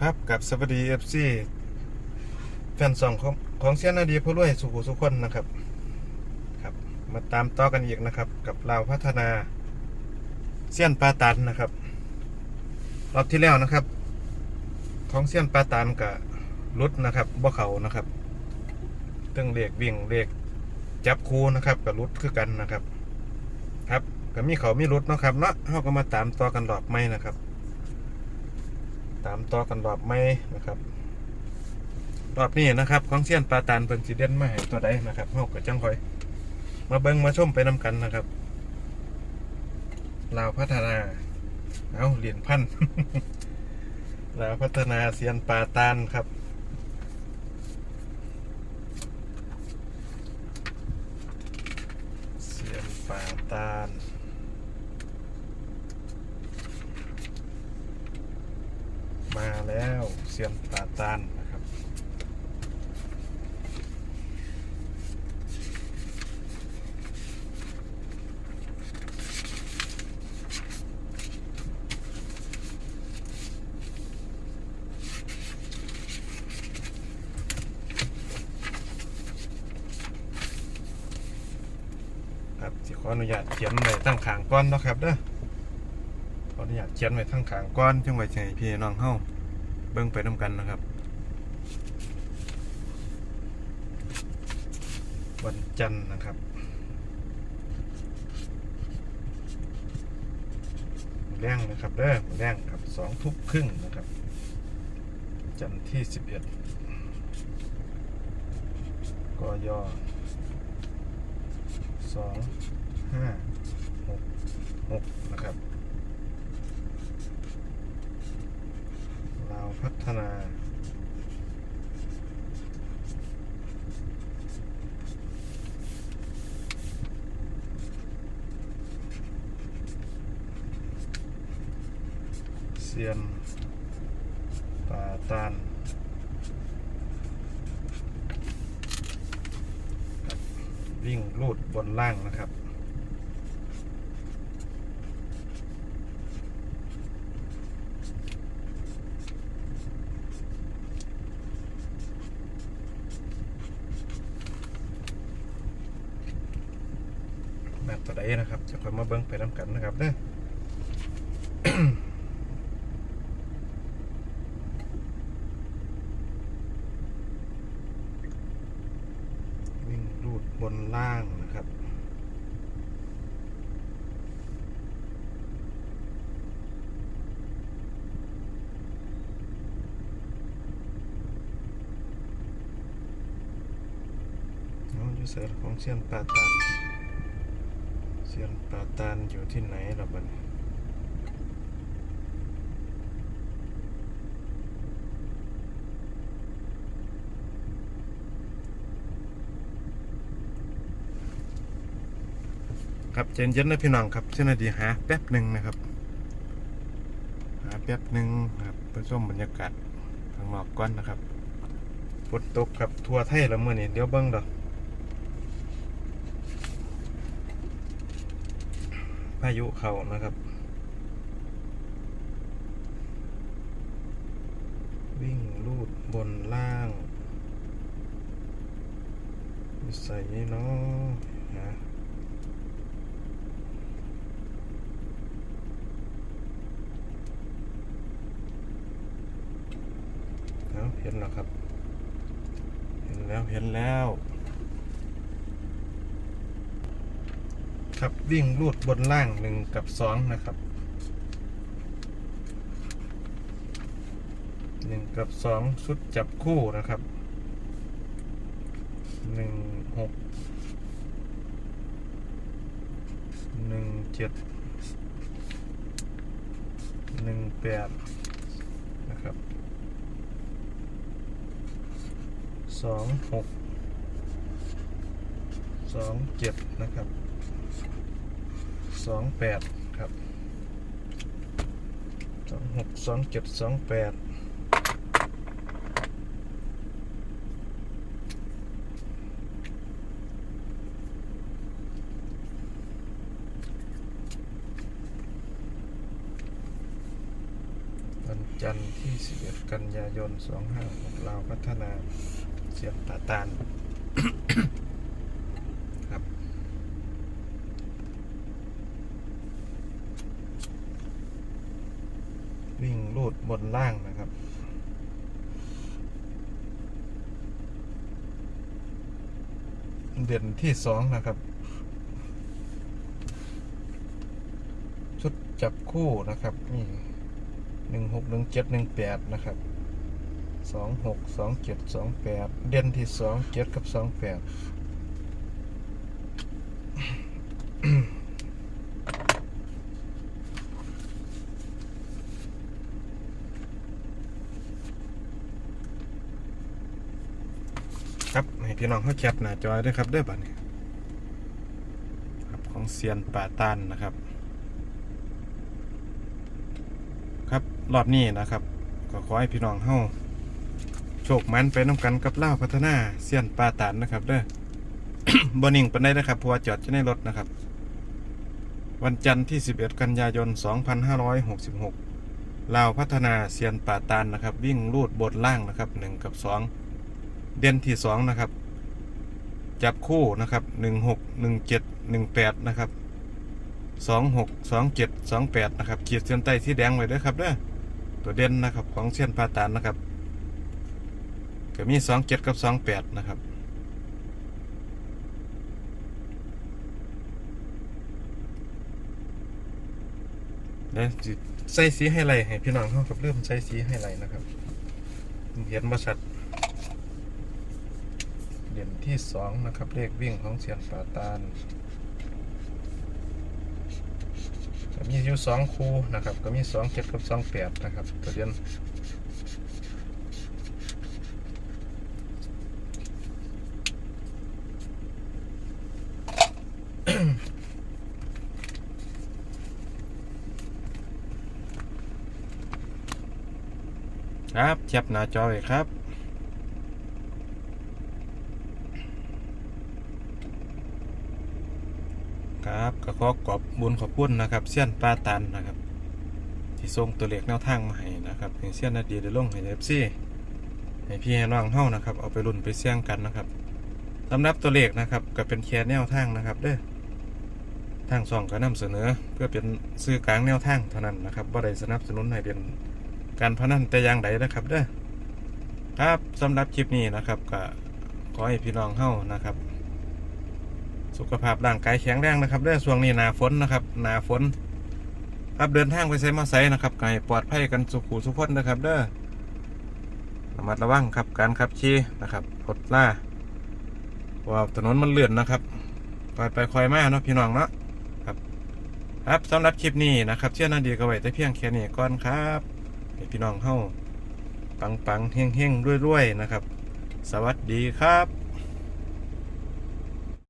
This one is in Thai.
ครับกับสวัสดีเอฟซีแฟนสองของของเซียนาดีผู้รวยสุขุสุขคนนะครับครับ มาตามต่อกันอีกนะครับ กับเราพัฒนาเซียนปาตันนะครับรอบที่แล้วนะครับ ของเซียนปาตันกับรุดนะครับบ่เขานะครับตึงเลขวิ่งเลขจับคูนะครับกับรุดคือกันนะครับ ครับก็มีเขามีรุดนะครับเนาะเราก็มาตามต่อกันรอบไม่นะครับ ตามต่อกันรอบไม่นะครับรอบนี้นะครับของเซียนปลาตานเป็นสีเด่นมาให้ตัวใดนะครับเฮากับจังคอย มาเบิ่งมาชมไปนำกันนะครับลาวพัฒนาเอาเหรียญพันลาวพัฒนาเซียนปลาตานครับ เซียนปลาตาน มาแล้วเซียนปลาตานนะครับ ครับสิขออนุญาตเขียนไว้ทั้งขางก้อนเนาะครับเด้อขออนุญาตเขียนไว้ทั้งขางก้อนจังไว้ให้พี่น้องเฮา เบิ่งไปนํกันนะครับ วันจันทร์นะครับแรงนะครับเด้อแรงครับสองทุกครึ่งนะครับ จันทร์ที่สิบเอ็ดกยสองห้าหกหกนะครับลาว พัฒนา เซียนป่าตานวิ่งลูดบนล่างนะครับ แบบตัวใดนะครับ จะคอยมาเบิ้งไปน้ำกันนะครับเด้อวิ่งรูดบนล่างนะครับเอาอยู่เสือของเซียนปาตา ซียนปาตานอยู่ที่ไหนล่ะบันครับเจนเย็นนะพี่น้องครับเช่นนาทีหาแป๊บหนึ่งนะครับ หาแป๊บหนึ่งครับเพื่อชมบรรยากาศข้างนอกก่อนนะครับฝนตกครับทั่วไทยแล้วเมื่อนี้เดี๋ยวเบิ้งดอก พายุเข้านะครับ วิ่งลูดบนล่างใส่เนาะฮะเอาเห็นแล้วครับ เห็นแล้วเห็นแล้ว ครับ วิ่งลูดบนล่างหนึ่งกับสองนะครับหนึ่งกับสองชุดจับคู่นะครับหนึ่งหกหนึ่งเจ็ดหนึ่งแปดนะครับสองหกสองเจ็ดนะครับ สองแปดครับสองหกสองเจ็ดสองแปดวันจันทร์ที่ 11 กันยายน 2566ลาวพัฒนา เสียนตาตาน ครับ วิ่งลูดบนล่างนะครับ เด่นที่สองนะครับ ชุดจับคู่นะครับนี่หนึ่งหกหนึ่งเจ็ดหนึ่งแปดนะครับสองหกสองเจ็ดสองแปดเด่นที่สองเจ็ดกับสองแปด ครับให้พี่น้องเขาแคปหน้าจอยด้วยครับเด้บัดนี้ครับของเซียนป่าตานนะครับ ครับรอบนี้นะครับ ก็ขอให้พี่น้องเฮาโชคมันไปน้ำกันกับเล่าพัฒนาเซียนป่าตานนะครับเด้อบอนิ่งปานได้นะครับพราะว่าจอดอยู่ในรถนะครับ วันจันทร์ที่ 11 กันยายน 2566ลาวพัฒนาเซียนป่าตานนะครับ วิ่งลูดบนล่างนะครับ 1 กับ 2 เด่นที่2นะครับ จับคู่นะครับ16 17 18นะครับ26 27 28นะครับขีดเส้นใต้ที่แดงไว้ด้วยครับเด้อตัวเด่นนะครับของเซียนป่าตานนะครับก็มี27กับ28นะครับเดี๋ยวใส่สีให้ไรให้พี่น้องเข้ากับเริ่มใส่สีให้ไรนะครับเห็นบริษัท เด่นที่สองนะครับ เลขวิ่งของเสียนป่าตาลก็มีอยู่สองคูนะครับ ก็มีสองเจ็ดกับสองแปดนะครับตัวเด่นครับแคปหน้าจอไว้ครับ ครับก็ขอขอบบุญขอบคุณนะครับเซียนปลาตันนะครับ ที่ส่งตัวเลขแนวทางมาให้นะครับให้เซียนนาดีได้ลงให้เอฟซีให้พี่ให้น้องเฮานะครับ เอาไปรุ่นไปเสี่ยงกันนะครับสำหรับตัวเลขนะครับก็เป็นแค่แนวทางนะครับเด้อทางสองก็นำเสนอเพื่อเป็นสื่อกลางแนวทางเท่านั้นนะครับบ่าได้สนับสนุนให้เป็นการพนันแต่อย่างใดนะครับเด้อครับสำหรับคลิปนี้นะครับก็ขอให้พี่น้องเฮานะครับ สุขภาพร่างกายแข็งแรงนะครับเรื่องช่วงนี้หนาฝนนะครับหนาฝนครับเดินทางไปไซมาไซนะครับไก็ให้ปลอดภัยกันสุขุสุขพนนะครับ เด้อระมัดระวังครับการขับขี่นะครับรถล่าว่าถนนมันเลื่อนนะครับคอยไปคอยมาเนาะพี่น้องเนาะครับ ครับสำหรับคลิปนี้นะครับเชื่อนาดีก็ไว้แต่เพียงแค่นี้ก่อนครับพี่น้องเฮ้าปังปังๆเฮงเฮงๆรวยๆนะครับ สวัสดีครับ